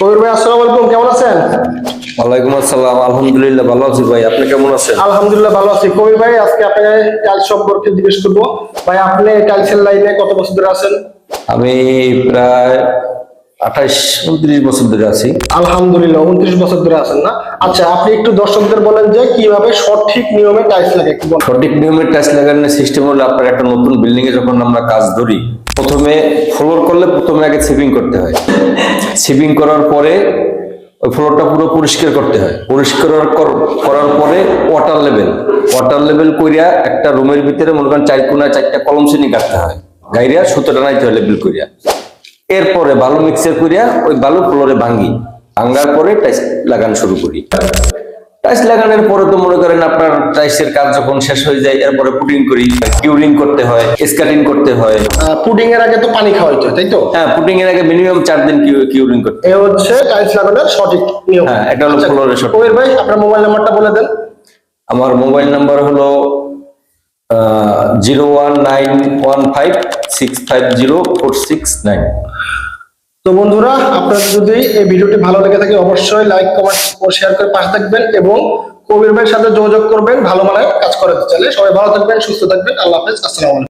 কবির ভাই আসসালামু আলাইকুম কেমন আছেন? ওয়ালাইকুম আসসালাম আলহামদুলিল্লাহ ভালো আছি ভাই। আপনি কেমন আছেন? আলহামদুলিল্লাহ ভালো আছি। কবির ভাই আজকে আপনাকে টাইলস সম্পর্কে জিজ্ঞেস করব। ভাই আপনি টাইলসের লাইনে কত বছর ধরে আছেন? আমি প্রায় আঠাইশ উনত্রিশ বছর ধরে আছি। আলহামদুলিল্লাহ উনত্রিশ বছর ধরে আছেন না? আচ্ছা আপনি একটু দর্শকদের বলেন যে কীভাবে সঠিক নিয়মে টাইলস লাগে সঠিক নিয়মের টাচ লাগানোর সিস্টেম হলো আপনার একটা নতুন বিল্ডিং এ যখন আমরা কাজ ধরি প্রথমে ফ্লোর করলে প্রথমে আগে সিপিং করতে হয়। সিপিং করার পরে ওই ফ্লোরটা পুরো পরিষ্কার করতে হয়। পরিষ্কার কর- করার পরে ওয়াটার লেভেল ওয়াটার লেভেল কইরা একটা রুমের ভিতরে মনে করেন চার কোনা চারটা কলম শ্রেণি কাটতে হয়। গাইরিয়া সুতোটা নাইতে হয় লেভেল করিয়া এরপরে বালু মিক্সার করিয়া ওই বালু ফ্লোরে ভাঙি ভাঙার পরে টাইস লাগানো শুরু করি। টাইস লাগানোর পরে তো মনে করেন আপনার টাইসের কাজ যখন শেষ হয়ে যায় এরপরে পুটিং করি কিউরিং করতে হয় স্কাটিং করতে হয়। পুডিং এর আগে তো পানি খাওয়াইতে হয় তাই তো? হ্যাঁ পুটিং এর আগে মিনিমাম চার দিন কিউরিং করতে এ হচ্ছে টাইলস লাগানোর সঠিক নিয়ম। হ্যাঁ, এটা হলো আচ্ছা, ফ্লোরের সঠিক। কবির ভাই আপনার মোবাইল নাম্বারটা বলে দেন। আমার মোবাইল নাম্বার হলো zero one nine one five six five zero four six nine তো বন্ধুরা, আপনারা যদি এই ভিডিওটি ভালো লেগে থাকে, অবশ্যই লাইক কমেন্ট ও শেয়ার করে পাশে থাকবেন এবং কবির ভাইয়ের সাথে যোগাযোগ করবেন, ভালো মানের কাজ করাতে চাইলে। সবাই ভালো থাকবেন, সুস্থ থাকবেন। আল্লাহ হাফেজ। আসসালামু আলাইকুম।